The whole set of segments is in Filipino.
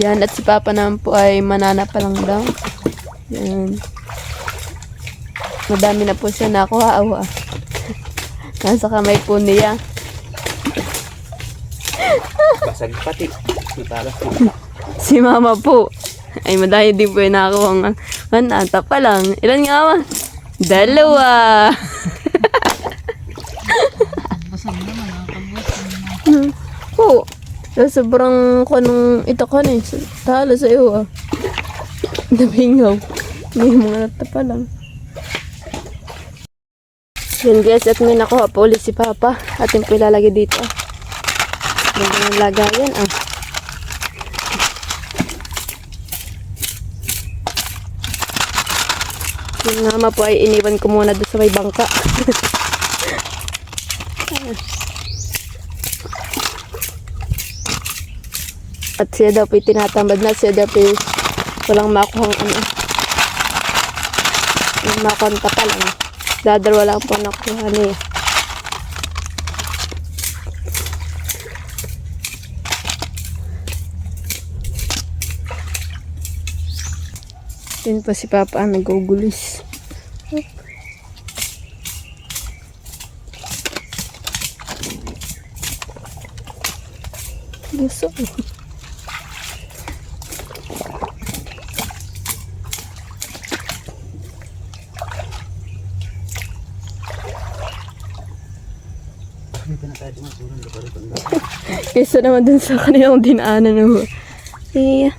Yan, at si Papa naman po ay manana pa lang daw. Yan. Madami na po siya nakuha. Awa. Nasa kamay po niya. Basag pati. Si Mama po. Ay, madami din po yung nakakuha ng manata pa lang. Ilan nga ba? Dalawa. Hmm. Sa sobrang kanong ito ka na eh. Talo sa iyo ah. Nabingaw. May mga nata pa lang. Yun guys, at may nakuha po ulit si Papa. Ating po ilalagay dito. Ganda ng lagayan ah. Yung mama po ay iniwan ko muna doon sa may bangka. At siya daw po yung tinatamad na. Siya daw po yung walang makuha ano. Makuha pa lang. Dadalwa lang po nakuha niya. Yun po si Papa nagugulis. Gusto Kaysa naman dun sa kanilang dinaanan mo. Eh,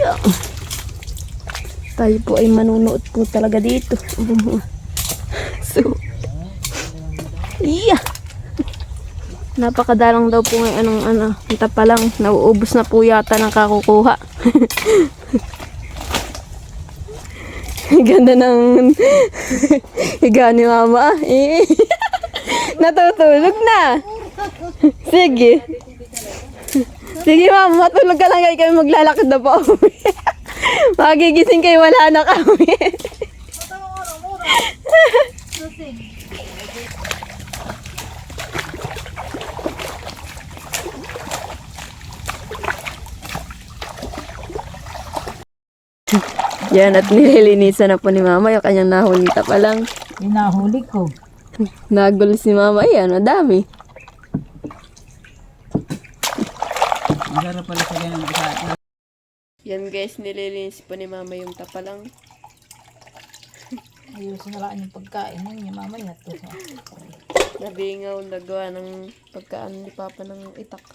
Yeah. Tayo po ay manunood po talaga dito. so, yeah. Napakadalang daw po ngayon anong ano, kita pa lang, nauubos na po yata ng kakukuha. Ganda ng higa ni mama. Natutulog na. Sige. Sige ma'am, matulog ka lang kayo maglalakad na po. Magigising kayo, wala na kami. Yan, at nililinisan na po ni mama yung kanyang nahulita pa lang. Inahuli ko. Nagulis ni mama, yan, madami. Masarap pala sa ganun. Isa. Yan guys, nililinis po ni mama yung tapalang. Ayusin na lang yung pagkain mo niya mamaya to. Nabingaw, nagawa ng pagkaan ni Papa ng itak.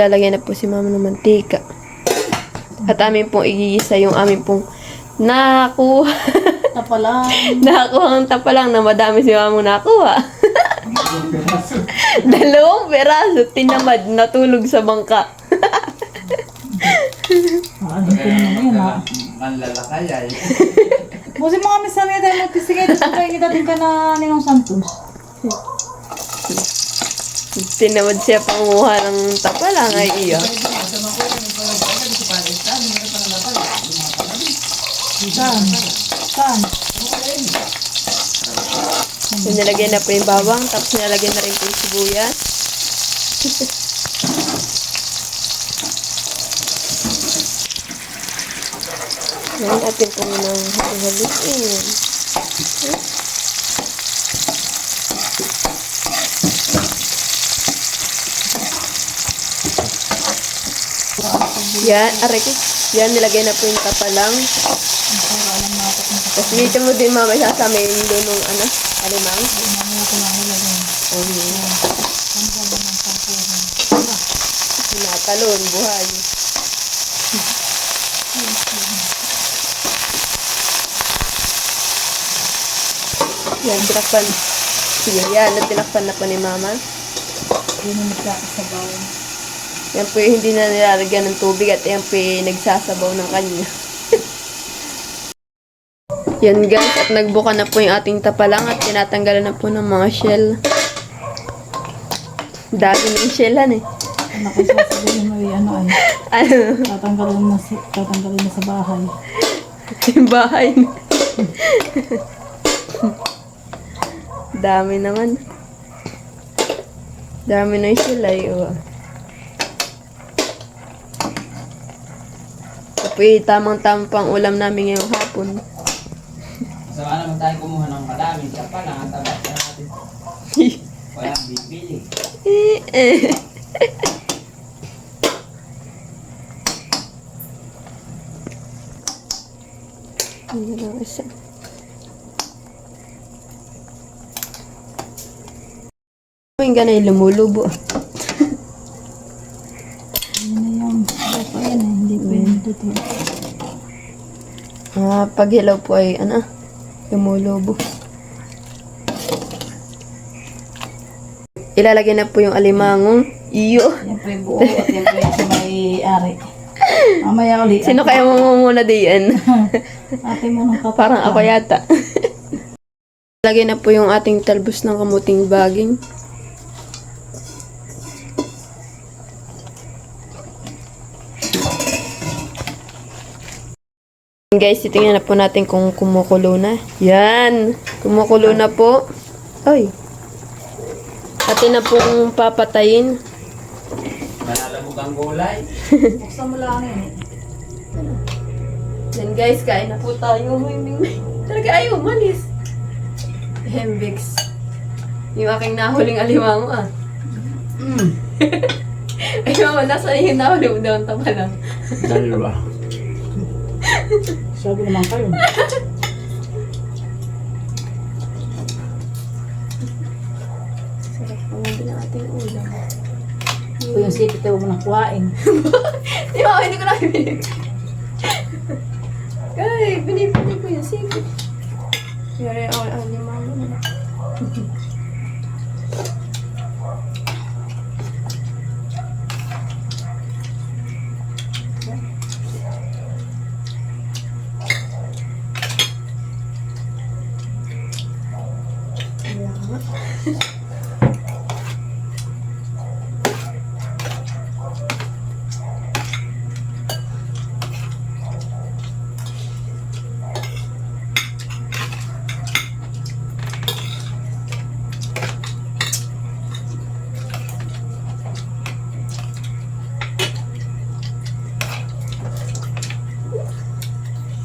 Lalagyan na po si Mama ng mantika. At amin pong igigisa yung amin pong nakuha. Tapalan. Nakakuha ang tapalang na madami si Mama nakuha. Dalawang peraso, tinamad, natulog sa bangka. Ano ko naman yun ha. Ang lalakayay. Busi mga misan nga tayo magpisigay. Kaya kita din ka na ninong santos. Tinamad siya panguha ng tapalang ay iya. Saan? Saan? So, nilagyan na po yung bawang, tapos nilagyan na rin po yung sibuyas. Ngayon natin po munang haluin. Yan, aray. Yan, nilagay na po yung tapalang. Tapos dito mo din mama sasamayin doon ng ano, alimang. Okay. Tinatalon, buhay. yan, tinakpan. Sige, yan, tinakpan na po ni mama. Yun ang nagkakasabaw. Yan po yung hindi na nilalagyan ng tubig at yan po yung nagsasabaw ng kanya. Yan guys, at nagbuka na po yung ating tapalang at tinatanggalan na po ng mga shell. Dami ng shellan eh. Nakisasabihin mo yung ano ay. Ano? Tatanggalin na, sa, tatanggalin na sa bahay. Yung bahay. Dami naman. Dami ng shell ay. Oh. Yung tamang-tamang pang ulam namin ngayong hapon. Sama naman tayo kumuha ng madami. Siya pa lang, ang tabas na natin. Walang bibili. Ano lang isa. Yung ganay lumulubo. Ano na yung, ano pa yan eh, hindi pwede dito. Ah, pag hilaw po ay ano, lumulubo. Ilalagay na po yung alimangong iyo. Siyempre buo at sa may ari. Mamaya ulit. Sino kaya mamumuna diyan? Ate mo nung kapatid. Parang ako yata. Lagay na po yung ating talbos ng kamuting baging. Guys, titingnan na po natin kung kumukulo na. Yan! Kumukulo na po. Ay! Atin na pong papatayin. Nalalabog ang gulay. Buksan mo lang eh. Yan guys, kain na po tayo. Talaga ayaw, malis. Hembix. Yung aking nahuling alimango ah. Mm. Ay mama, nasa yung nahuli mo daw ang taba lang. Dalawa. Sabi naman kayo. Sarap po ng ating ulam. Ito yung sipit tayo mo nang kuhain. Di ba, hindi ko na binili. Kaya, binibili ko yung sige. Yari ako ang alimango na. Kaya nga.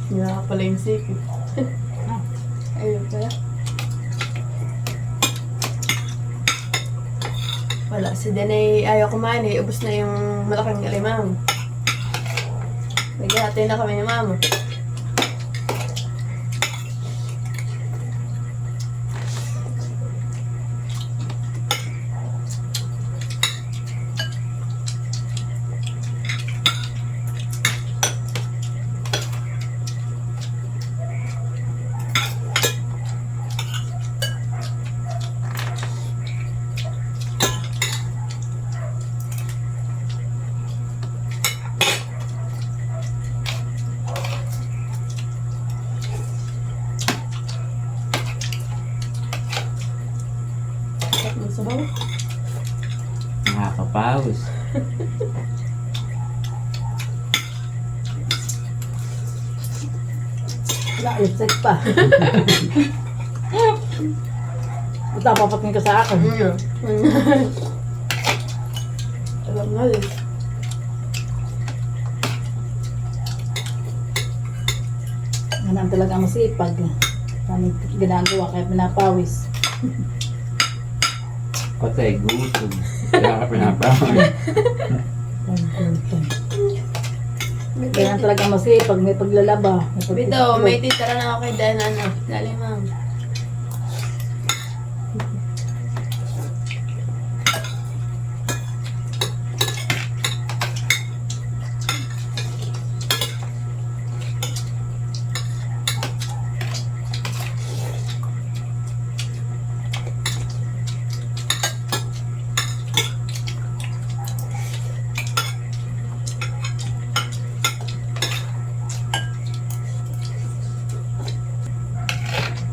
Wala pala yung sikip. Ayun pala. Wala, si Denay ayaw kumain eh. Ubus na yung malaking alimang. Naghihati na kami ni Mama. Sarap ng sabaw. Wala, lipstick pa. Ito, papatingin ka sa akin. Ano? Alam nga eh. Ganun talaga masipag. Kami ginagawa kaya pinapawis. Patay, gutom. Kaya ka pinapawis. Kaya talaga masipag, may paglalaba. May Bito, may titira na ako kay Dan, ano, dali ma'am.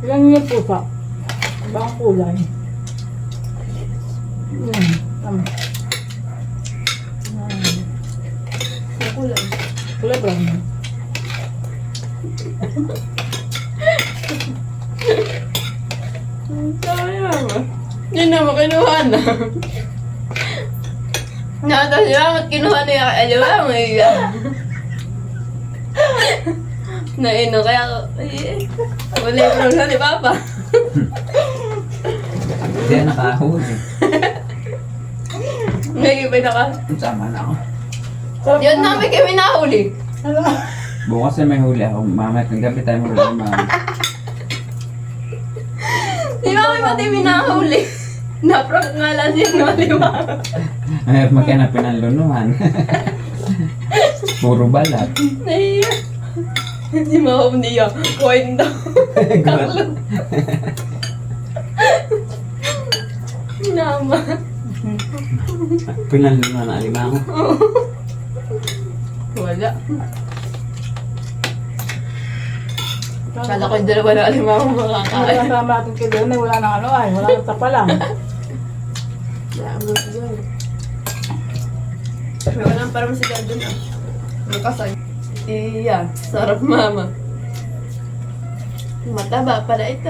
Yung pusa. Ibang kulay. Yan. Tama. Yan. Kulay. Kulay brown. Sayang. Yun na, makinuha na. Nata siya, mat kinuha na yung alawa mo iya. Naino, kaya ako, eh, wala yung problem ni Papa. Hindi na nakahuli. Ngayon pa naka. Sama na ako. Yun namin kami nahuli. Ano? Bukas na may huli ako. Mamaya ng gabi tayo huli. Mama. Di ba may pati minahuli? Naprank nga lang siya di ba? Ay, magkanapin ng lunuhan. Puro balat. Nahiya. Si Mahom niya, kwento. Kaklo. Nama. Pinalunuhan na alimango. Wala. Kala ko yung dalawa na alimang Ano makakain. ang tama natin kay? Wala nang ano ay. Wala nang tapa lang. May walang parang si Dad dun ah. Makasay. Iya, sarap mama. Mataba pala ito.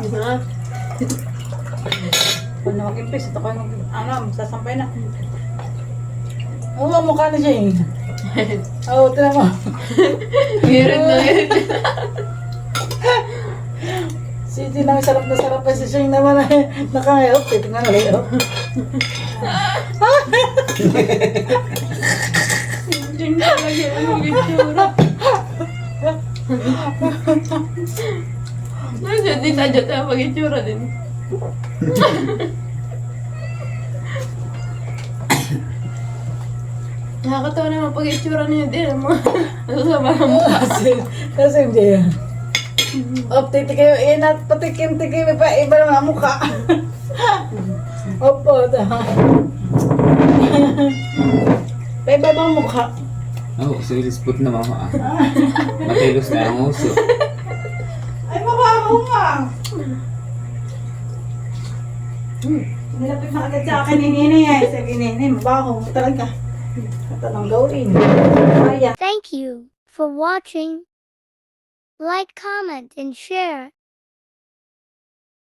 Isa nga. Kung na mag-impis, ito kayo mag... Ano, sasampay na. Oo, ang mukha na siya eh. Oo, tinan mo. Girit na girit. Si Tina, sarap na sarap pa si Shane naman eh. Nakahayop eh. Tingnan mo, layop. Talaga ang itsura. Nandiyan din tayo tayo pag-itsura din. Nakakatawa naman pag-itsura niya din. Ang nasasama mo. kasi, kasi hindi yan. Op, titikim, eh, nat, patikim-tikim, pa, iba naman ang mukha. Opo, ta. Pa, iba bang mukha? Oo, oh, silispot na mama ah. Matilos na ang uso. Ay, mabaho nga. Nilapit na agad sa akin ni Nini eh. Sige, Nini, mabaho mo talaga. Lang gawin. Kaya. Thank you for watching. Like, comment, and share.